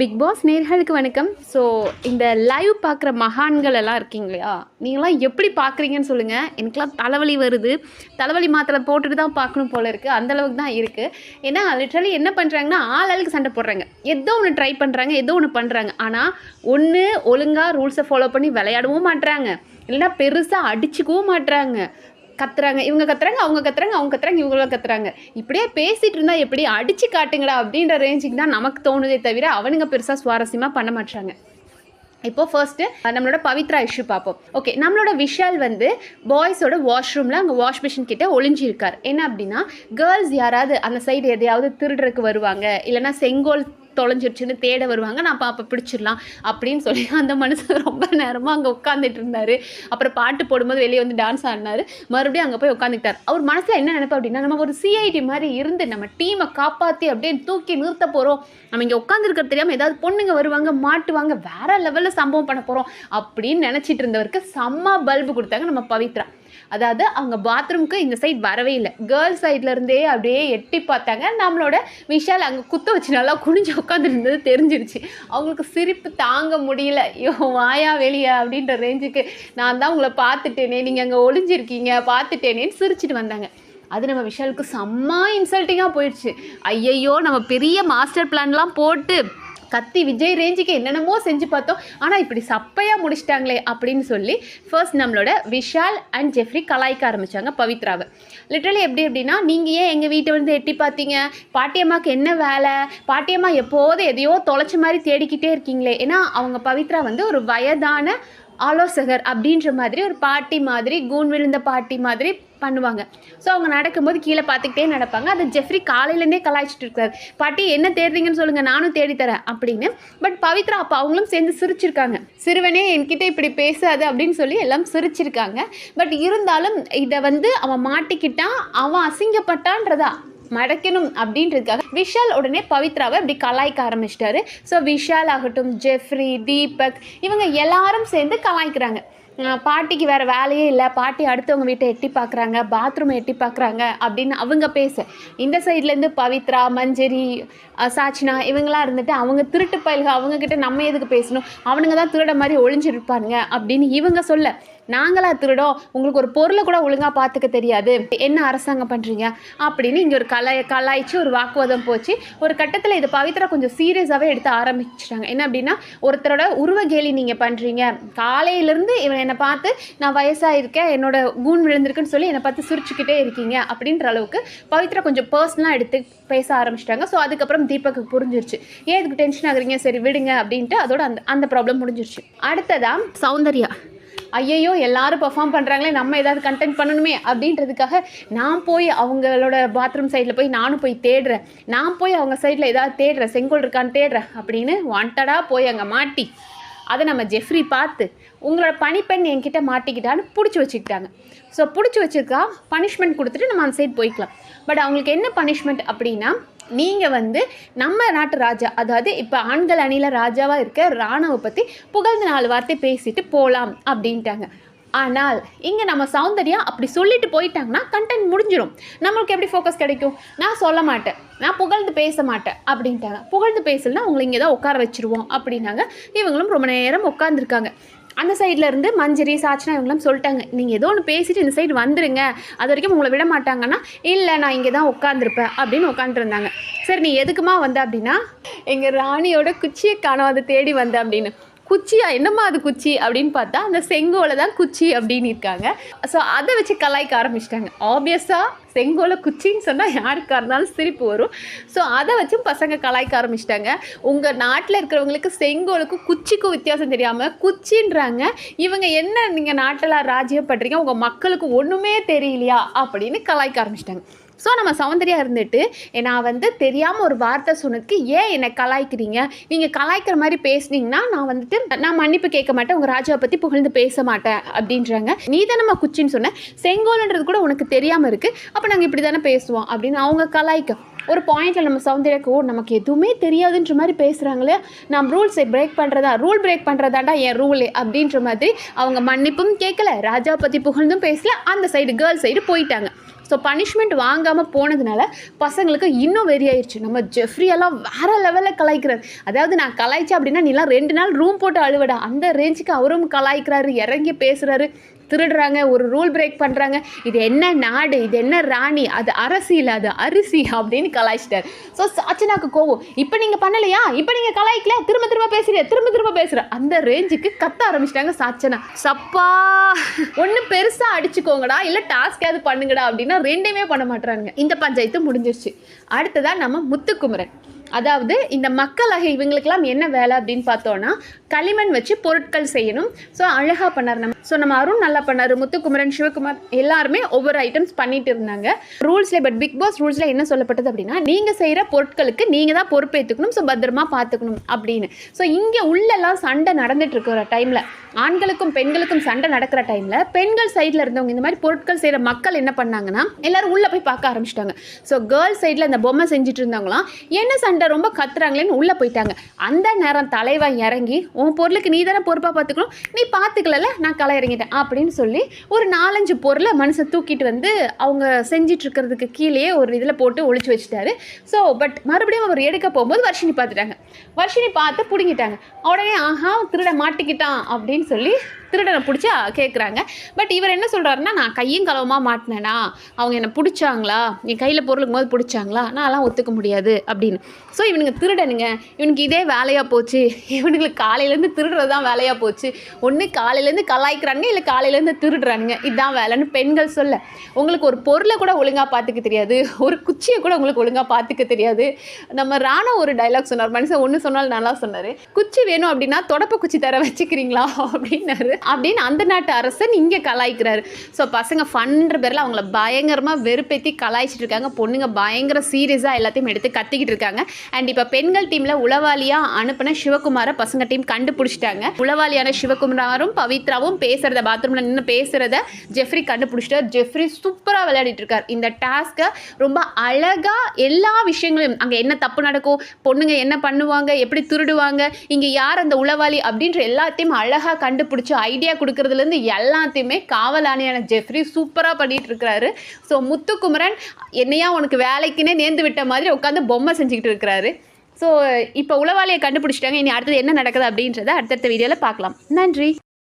Big pass நேர்களுக்கு வணக்கம். So இந்த லைவ் பார்க்குற மகான்கள் எல்லாம் இருக்கீங்க இல்லையா நீங்களாம் எப்படி பார்க்குறீங்கன்னு சொல்லுங்கள் எனக்குலாம் தலைவலி வருது. தலைவலி மாத்திரை போட்டுட்டு தான் பார்க்கணும் போல இருக்குது அந்தளவுக்கு தான் இருக்குது ஏன்னா லிட்ரலி என்ன பண்ணுறாங்கன்னா ஆள் ஆளுக்கு சண்டை போடுறாங்க. ஏதோ ஒன்று ட்ரை பண்ணுறாங்க ஏதோ ஒன்று பண்ணுறாங்க ஆனால் ஒன்று ஒழுங்காக ரூல்ஸை ஃபாலோ பண்ணி விளையாடவும் மாட்டுறாங்க இல்லைன்னா பெருசாக அடிச்சுக்கவும் மாட்டுறாங்க கத்துறாங்க. இவங்க கத்துறாங்க அவங்க கத்துறாங்க அவங்க கத்துறாங்க இவங்களும் கத்துறாங்க. இப்படியே பேசிட்டு இருந்தால் எப்படி? அடிச்சு காட்டுங்கடா அப்படின்ற ரேஞ்சுக்கு தான் நமக்கு தோணுதே தவிர அவனுங்க பெருசாக சுவாரஸ்யமாக பண்ண மாட்டாங்க இப்போ ஃபர்ஸ்ட்டு நம்மளோட பவித்ரா இஷ்யூ பார்ப்போம். ஓகே நம்மளோட விஷால் வந்து பாய்ஸோட வாஷ்ரூமில் அங்கே வாஷ் மிஷின் கிட்டே ஒளிஞ்சிருக்கார். என்ன அப்படின்னா கேர்ள்ஸ் யாராவது அந்த சைடு எதையாவது திருடுறதுக்கு வருவாங்க இல்லைன்னா செங்கோல் தொலைஞ்சிருச்சுன்னு தேட வருவாங்க. நான் அப்போ பிடிச்சிடலாம் அப்படின்னு சொல்லி அந்த மனுஷன் ரொம்ப நேரமாக அங்கே உட்காந்துட்டு இருந்தார். அப்புறம் பாட்டு போடும்போது வெளியே வந்து டான்ஸ் ஆடினார். மறுபடியும் அங்கே போய் உட்காந்துக்கிட்டார் அவர் மனசில் என்ன நினைப்பு அப்படின்னா நம்ம ஒரு சிஐடி மாதிரி இருந்து நம்ம டீமை காப்பாற்றி அப்படியே தூக்கி நிறுத்த போகிறோம் நம்ம இங்கே உட்காந்துருக்கிறது தெரியாமல் ஏதாவது பொண்ணுங்க வருவாங்க மாட்டுவாங்க வேற லெவலில் சம்பவம் பண்ண போகிறோம் அப்படின்னு நினச்சிட்டு இருந்தவருக்கு செம்ம பல்பு கொடுத்தாங்க நம்ம பவித்ரா. அதாவது அவங்க பாத்ரூம்க்கு இந்த சைட் வரவே இல்லை. கேர்ள்ஸ் சைட்லேருந்தே அப்படியே எட்டி பார்த்தாங்க. நம்மளோட விஷால் அங்கே குத்த வச்சு நல்லா குனிஞ்சு உட்காந்துருந்தது தெரிஞ்சிருச்சு. அவங்களுக்கு சிரிப்பு தாங்க முடியல. ஐயோ வாயா வெளியா அப்படின்ற ரேஞ்சுக்கு நான் தான் உங்களை பார்த்துட்டேனே நீங்கள் அங்கே ஒளிஞ்சிருக்கீங்க பார்த்துட்டேனேன்னு சிரிச்சிட்டு வந்தாங்க. அது நம்ம விஷாலுக்கு செம்ம இன்சல்ட்டிங்காக போயிடுச்சு. ஐயையோ நம்ம பெரிய மாஸ்டர் பிளான்லாம் போட்டு கத்தி விஜய் ரேஞ்சுக்கு என்னென்னமோ செஞ்சு பார்த்தோம். ஆனால் இப்படி சப்பையாக முடிச்சிட்டாங்களே அப்படின்னு சொல்லி ஃபர்ஸ்ட் நம்மளோட விஷால் அண்ட் ஜெஃப்ரி கலாய்க்க ஆரம்பித்தாங்க பவித்ராவை. லிட்டரலி எப்படி அப்படின்னா நீங்கள் ஏன் எங்கள் வீட்டை வந்து எட்டி பார்த்தீங்க? பாட்டியம்மாவுக்கு என்ன வேலை? பாட்டியம்மா எப்போதும் எதையோ தொலைச்ச மாதிரி தேடிக்கிட்டே இருக்கீங்களே. ஏன்னா அவங்க பவித்ரா வந்து ஒரு வயதான ஆலோசகர் அப்படின்ற மாதிரி ஒரு பாட்டி மாதிரி கூன் விழுந்த பாட்டி மாதிரி பண்ணுவாங்க. ஸோ அவங்க நடக்கும்போது கீழே பார்த்துக்கிட்டே நடப்பாங்க. அது ஜெஃப்ரி காலையிலேருந்தே கலாய்ச்சிட்டு இருக்காரு பாட்டி என்ன தேடுறீங்கன்னு சொல்லுங்கள் நானும் தேடித்தரேன் அப்படின்னு. பட் பவித்ரா அப்போ அவங்களும் சேர்ந்து சிரிச்சிருக்காங்க. சிறுவனே என்கிட்ட இப்படி பேசாது அப்படின்னு சொல்லி எல்லாம் சிரிச்சிருக்காங்க. பட் இருந்தாலும் இதை வந்து அவன் மாட்டிக்கிட்டான் அவன் அசிங்கப்பட்டான்றதா? மடக்கணும் அப்படின்றதுக்காக விஷால் உடனே பவித்ராவை இப்படி கலாய்க்க ஆரம்பிச்சிட்டாரு. ஸோ விஷால் ஆகட்டும் ஜெஃப்ரி தீபக் இவங்க எல்லாரும் சேர்ந்து கலாய்க்கிறாங்க. பாட்டிக்கு வேறு வேலையே இல்லை. பாட்டி அடுத்தவங்க வீட்டை எட்டி பார்க்குறாங்க பாத்ரூமை எட்டி பார்க்குறாங்க அப்படின்னு அவங்க பேச. இந்த சைட்லேருந்து பவித்ரா மஞ்சரி சாச்சினா இவங்களாம் இருந்துட்டு அவங்க திருட்டு பயில்கள் அவங்கக்கிட்ட நம்ம எதுக்கு பேசணும்? அவனுங்க தான் திருட மாதிரி ஒளிஞ்சிருப்பானுங்க அப்படின்னு இவங்க சொல்ல. நாங்களா திருடோம். உங்களுக்கு ஒரு பொருளை கூட ஒழுங்காக பார்த்துக்க தெரியாது. என்ன அரசாங்கம் பண்ணுறீங்க அப்படின்னு இங்கே ஒரு கலாய் கலாய்ச்சி ஒரு வாக்குவாதம் போச்சு. ஒரு கட்டத்தில் இது பவித்ரா கொஞ்சம் சீரியஸாகவே எடுத்து ஆரம்பிச்சிட்டாங்க. என்ன அப்படின்னா ஒருத்தரோட உருவ கேலி நீங்கள் பண்ணுறீங்க காலையிலேருந்து இவன் என்னை பார்த்து நான் வயசாக இருக்கேன் என்னோட கூன் விழுந்திருக்குன்னு சொல்லி என்னை பார்த்து சிரிச்சுக்கிட்டே இருக்கீங்க. அப்படின்ற அளவுக்கு பவித்ரா கொஞ்சம் பர்சனலாக எடுத்து பேச ஆரம்பிச்சிட்டாங்க. ஸோ அதுக்கப்புறம் தீபக்கு புரிஞ்சிருச்சு. ஏன் இதுக்கு டென்ஷன் ஆகுறீங்க? சரி விடுங்க. அப்படின்ட்டு அதோட அந்த அந்த ப்ராப்ளம் முடிஞ்சிருச்சு. அடுத்ததான் சௌந்தர்யா. ஐயையோ எல்லாரும் பெர்ஃபார்ம் பண்ணுறாங்களே நம்ம ஏதாவது கண்டென்ட் பண்ணணுமே அப்படின்றதுக்காக நான் போய் அவங்களோட பாத்ரூம் சைடில் போய் நானும் போய் தேடுறேன். நான் போய் அவங்க சைடில் ஏதாவது தேடுறேன் செங்கோல் இருக்கான்னு தேடுறேன் அப்படின்னு வாண்டடாக போய் அங்கே மாட்டி அதை நம்ம ஜெஃப்ரி பார்த்து உங்களோட பணிப்பெண் என்கிட்ட மாட்டிக்கிட்டான்னு பிடிச்சி வச்சுக்கிட்டாங்க. ஸோ பிடிச்சி வச்சுருக்கா பனிஷ்மெண்ட் கொடுத்துட்டு நம்ம அந்த சைடு போய்க்கலாம். பட் அவங்களுக்கு என்ன பனிஷ்மெண்ட் அப்படின்னா நீங்கள் வந்து நம்ம நாட்டு ராஜா அதாவது இப்போ ஆண்கள் அணியில் ராஜாவாக இருக்க ராணாவை பற்றி புகழ்ந்து நாலு வார்த்தை பேசிட்டு போகலாம் அப்படின்ட்டாங்க. ஆனால் இங்கே நம்ம சௌந்தர்யா அப்படி சொல்லிட்டு போயிட்டாங்கன்னா கண்டென்ட் முடிஞ்சிடும் நம்மளுக்கு எப்படி ஃபோக்கஸ் கிடைக்கும்? நான் சொல்ல மாட்டேன். நான் புகழ்ந்து பேச மாட்டேன் அப்படின்ட்டாங்க. புகழ்ந்து பேசலன்னா உங்களை இங்கே தான் உட்கார வச்சிருவோம் அப்படின்னாங்க. இவங்களும் ரொம்ப நேரம் உட்காந்துருக்காங்க அந்த சைடில் இருந்து மஞ்சரி சாச்சினா இவங்களும் சொல்லிட்டாங்க நீங்கள் ஏதோ ஒன்று பேசிட்டு இந்த சைடு வந்துடுங்க அது வரைக்கும் உங்களை விட மாட்டாங்கன்னா இல்லை நான் இங்கே தான் உட்காந்துருப்பேன் அப்படின்னு உட்காந்துருந்தாங்க சரி நீ எதுக்குமா வந்த அப்படின்னா எங்கள் ராணியோட குச்சியை காணும் அதை தேடி வந்த அப்படின்னு. குச்சியா? என்னம்மா அது குச்சி? அப்படின்னு பார்த்தா அந்த செங்கோலை தான் குச்சி அப்படின்னு இருக்காங்க. ஸோ அதை வச்சு கலாய்க்க ஆரம்பிச்சிட்டாங்க. ஆப்வியஸாக செங்கோலை குச்சின்னு சொன்னால் யாருக்காக இருந்தாலும் சிரிப்பு வரும். ஸோ அதை வச்சும் பசங்க கலாய்க்க ஆரம்பிச்சிட்டாங்க. உங்கள் நாட்டில் இருக்கிறவங்களுக்கு செங்கோலுக்கும் குச்சிக்கும் வித்தியாசம் தெரியாமல் குச்சின்றாங்க. இவங்க என்ன நீங்கள் நாட்டில் ராஜ்யம் பண்ணுறீங்க உங்கள் மக்களுக்கு ஒன்றுமே தெரியலையா? அப்படின்னு கலாய்க்க ஆரம்பிச்சிட்டாங்க. ஸோ நம்ம சௌந்தர்யா இருந்துட்டு நான் வந்து தெரியாமல் ஒரு வார்த்தை சொன்னதுக்கு ஏன் என்னை கலாய்க்கிறீங்க? நீங்கள் கலாய்க்கிற மாதிரி பேசுனீங்கன்னா நான் வந்துட்டு நான் மன்னிப்பு கேட்க மாட்டேன் உங்கள் ராஜாவை பற்றி புகழ்ந்து பேச மாட்டேன் அப்படின்றாங்க. நீ தான் நம்ம குச்சின்னு சொன்ன செங்கோல்ன்றது கூட உனக்கு தெரியாமல் இருக்குது அப்போ நாங்கள் இப்படி தானே பேசுவோம் அப்படின்னு அவங்க கலாய்க்க. ஒரு பாயிண்ட்டில் நம்ம சௌந்தர்யாக்கு ஓ நமக்கு எதுவுமே தெரியாதுன்ற மாதிரி பேசுகிறாங்களே நான் ரூல்ஸை பிரேக் பண்ணுறதா ரூல் பிரேக் பண்ணுறதாண்டா என் ரூலு அப்படின்ற மாதிரி அவங்க மன்னிப்பும் கேட்கல ராஜா பற்றி புகழ்ந்தும் பேசல அந்த சைடு கேர்ள் சைடு போயிட்டாங்க. ஸோ பனிஷ்மெண்ட் வாங்காமல் போனதுனால பசங்களுக்கு இன்னும் வெறி ஆயிடுச்சு நம்ம ஜெஃப்ரியெல்லாம் வேறு வேற லெவலில் கலாய்க்கிறார். அதாவது நான் கலாய்ச்சேன் அப்படின்னா நீலாம் ரெண்டு நாள் ரூம் போட்டு அழுவடா. அந்த ரேஞ்சுக்கு அவரும் கலாய்க்கிறாரு இறங்கி பேசுகிறாரு திருடுறாங்க ஒரு ரூல் பிரேக் பண்ணுறாங்க இது என்ன நாடு? இது என்ன ராணி? அது அரசியல் அது அரிசி அப்படின்னு கலாய்ச்சிட்டார். ஸோ சாச்சனாக்கு கோவம். இப்போ நீங்கள் பண்ணலையா? இப்போ நீங்கள் கலாய்க்கல? திரும்ப திரும்ப பேசுறிய? திரும்ப திரும்ப பேசுகிற அந்த ரேஞ்சுக்கு கத்த ஆரம்பிச்சிட்டாங்க சாச்சனா சப்பா! ஒன்று பெருசாக அடிச்சுக்கோங்கடா. இல்லை டாஸ்காவது பண்ணுங்கடா அப்படின்னா ரெண்டுமே பண்ண மாட்டுறாங்க இந்த பஞ்சாயத்து முடிஞ்சிருச்சு. அடுத்ததான் நம்ம முத்துக்குமரன். அதாவது இந்த மக்களகை இவங்களுக்கெல்லாம் என்ன வேலை அப்படின்னு பார்த்தோன்னா களிமண் வச்சு பொருட்கள் செய்யணும். ஸோ அழகாக பண்ணார் நம்ம ஸோ நம்ம அருண் நல்லா பண்ணார் முத்துக்குமரன் சிவகுமார் எல்லாருமே ஒவ்வொரு ஐட்டம்ஸ் பண்ணிட்டு இருந்தாங்க. ரூல்ஸில் பட் பிக் பாஸ் ரூல்ஸில் என்ன சொல்லப்பட்டது அப்படின்னா நீங்கள் செய்கிற பொருட்களுக்கு நீங்கள் தான் பொறுப்பேற்றுக்கணும் ஸோ பத்திரமா பார்த்துக்கணும் அப்படின்னு. ஸோ இங்கே உள்ளெல்லாம் சண்டை நடந்துட்டு இருக்கிற டைமில் ஆண்களுக்கும் பெண்களுக்கும் சண்டை நடக்கிற டைமில் பெண்கள் சைடில் இருந்தவங்க இந்த மாதிரி பொருட்கள் செய்கிற மக்கள் என்ன பண்ணாங்கன்னா எல்லாரும் உள்ளே போய் பார்க்க ஆரம்பிச்சிட்டாங்க. ஸோ கேர்ள்ஸ் சைடில் இந்த பொம்மை செஞ்சுட்டு இருந்தவங்களாம் என்ன சண்டை ரொம்ப கத்துறாங்களேன்னு உள்ளே போயிட்டாங்க. அந்த நேரம் தலைவன் இறங்கி உன் பொருளுக்கு நீ தானே பொறுப்பாக பார்த்துக்கணும் நீ பார்த்துக்கலல நான் களை இறங்கிட்டேன் அப்படின்னு சொல்லி ஒரு நாலஞ்சு பொருளை மனுஷன் தூக்கிட்டு வந்து அவங்க செஞ்சிட்ருக்கிறதுக்கு கீழேயே ஒரு இதில் போட்டு ஒழிச்சு வச்சுட்டாரு. ஸோ பட் மறுபடியும் அவர் எடுக்க போகும்போது வர்ஷினி பார்த்துட்டாங்க. வர்ஷினி பார்த்து பிடுங்கிட்டாங்க. உடனே ஆஹா திருட மாட்டிக்கிட்டான் அப்படின்னு சொல்லி திருடனை பிடிச்சா கேட்குறாங்க பட் இவர் என்ன சொல்கிறாருன்னா நான் கையும் களவுமாக மாட்டினேனா? அவங்க என்னை பிடிச்சாங்களா? என் கையில் பொருளுக்கும் போது பிடிச்சாங்களா? நான்லாம் ஒத்துக்க முடியாது. அப்படின்னு. ஸோ இவனுங்க திருடனுங்க. இவனுக்கு இதே வேலையாக போச்சு. இவனுங்களுக்கு காலையிலேருந்து திருடுறது தான் வேலையாக போச்சு. ஒன்று காலையிலேருந்து கலாய்க்கிறானுங்க இல்லை காலையிலேருந்து திருடுறானுங்க. இதுதான் வேலைன்னு பெண்கள் சொல்ல. உங்களுக்கு ஒரு பொருளை கூட ஒழுங்காக பார்த்துக்க தெரியாது. ஒரு குச்சியை கூட உங்களுக்கு ஒழுங்காக பார்த்துக்க தெரியாது. நம்ம ராணா ஒரு டைலாக் சொன்னார். மனுஷன் ஒன்று சொன்னாலும் நல்லா சொன்னார். குச்சி வேணும் அப்படின்னா தொடப்ப குச்சி தர வச்சுக்கிறீங்களா? அப்படின்னாரு. அப்படின்னு அந்த நாட்டு அரசன் இங்கே கலாய்க்கிறாரு. ஸோ பசங்க ஃபன்ற பேரில் அவங்கள பயங்கரமாக வெறுப்பேற்றி கலாய்ச்சிட்டு இருக்காங்க. பொண்ணுங்க பயங்கர சீரியஸாக எல்லாத்தையும் எடுத்து கத்திக்கிட்டு இருக்காங்க. அண்ட் இப்போ பெண்கள் டீமில் உளவாளியாக அனுப்பின சிவகுமாரை பசங்க டீம் கண்டுபிடிச்சிட்டாங்க. உளவாளியான சிவகுமாரும் பவித்ராவும் பேசுகிறத பாத்ரூமில் நின்று பேசுகிறத ஜெஃப்ரி கண்டுபிடிச்சிட்டார். ஜெஃப்ரி சூப்பராக விளையாடிட்டு இருக்கார். இந்த டாஸ்க்கை ரொம்ப அழகாக எல்லா விஷயங்களையும் அங்கே என்ன தப்பு நடக்கும் பொண்ணுங்க என்ன பண்ணுவாங்க எப்படி திருடுவாங்க இங்கே யார் அந்த உளவாளி அப்படின்ற எல்லாத்தையும் அழகாக கண்டுபிடிச்சி ஐடியா கொடுக்கறதுலேருந்து எல்லாத்தையுமே காவலாணியான ஜெஃப்ரி சூப்பராக பண்ணிட்டு இருக்கிறாரு ஸோ முத்துக்குமரன் என்னையா உனக்கு வேலைக்குன்னே நேர்ந்து விட்ட மாதிரி உட்காந்து பொம்மை செஞ்சுக்கிட்டு இருக்கிறாரு. ஸோ இப்போ உளவாளியை கண்டுபிடிச்சிட்டாங்க. இனி அடுத்தது என்ன நடக்குது அப்படின்றத அடுத்தடுத்த வீடியோவில் பார்க்கலாம். நன்றி.